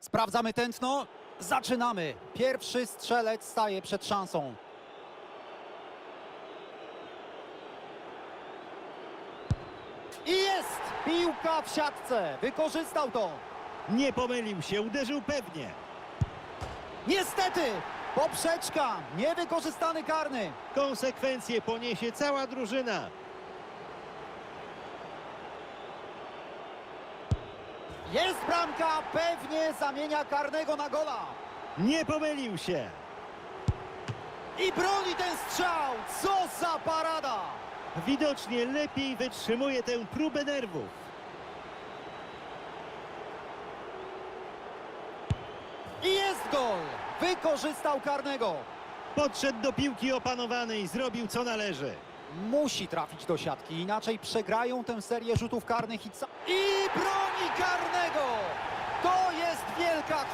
Sprawdzamy tętno. Zaczynamy. Pierwszy strzelec staje przed szansą. I jest! Piłka w siatce. Wykorzystał to. Nie pomylił się, uderzył pewnie. Niestety! Poprzeczka. Niewykorzystany karny. Konsekwencje poniesie cała drużyna. Jest bramka. Pewnie zamienia karnego na gola. Nie pomylił się. I broni ten strzał. Co za parada! Widocznie lepiej wytrzymuje tę próbę nerwów. I jest gol! Wykorzystał karnego. Podszedł do piłki opanowanej, zrobił co należy. Musi trafić do siatki, inaczej przegrają tę serię rzutów karnych i ca... I broni wielka